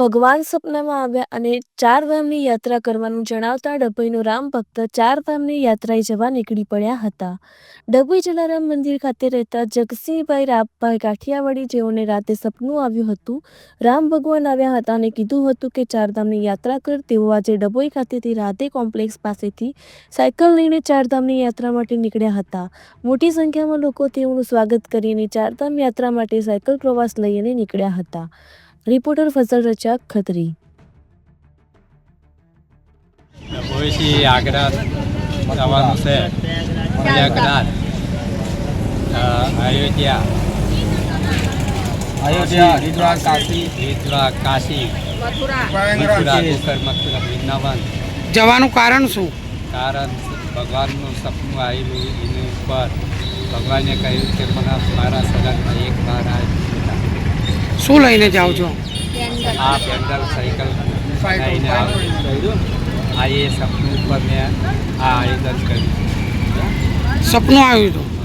ભગવાન સપનામાં આવ્યા અને ચાર ધામની યાત્રા કરવાનું જણાવતા ડભોઈનો રામ ભક્ત ચાર ધામની યાત્રાએ જવા નીકળી પડ્યા હતા. ડભોઈ જલારામ મંદિર ખાતે રહેતા જગસિંહભાઈ રામભાઈ કાઠિયાવાડી જેઓને રાતે સપનું આવ્યું હતું, રામ ભગવાન આવ્યા હતા અને કીધું હતું કે ચાર ધામની યાત્રા કર, તેઓ આજે ડભોઈ ખાતેથી રાધે કોમ્પ્લેક્સ પાસેથી સાયકલ લઈને ચારધામની યાત્રા માટે નીકળ્યા હતા. મોટી સંખ્યામાં લોકો તેઓનું સ્વાગત કરીને ચારધામ યાત્રા માટે સાયકલ પ્રવાસ લઈને નીકળ્યા હતા. રિપોર્ટર ફઝલ રજાક ખત્રી. ડભોઈથી આગ્રા જવાનું છે. પ્રયાગરાજ અયોધ્યા. અયોધ્યા હરિદ્વાર કાશી. હરિદ્વાર કાશી. મથુરા. ગોકર્ણ મથુરા વૃંદાવન. જવાનું કારણ શું? કારણ ભગવાનનું સપનું આવેલું એની ઉપર. ભગવાને કહ્યું કે મને મારા સગનમાં એક બાર આવે શું લઈને જાઓ છો? આ પેન્ડલ સાયકલ લઈને આવ્યું આ એ સપનું ઉપર મેં આ આયોજન કર્યું સપનું આવ્યું હતું?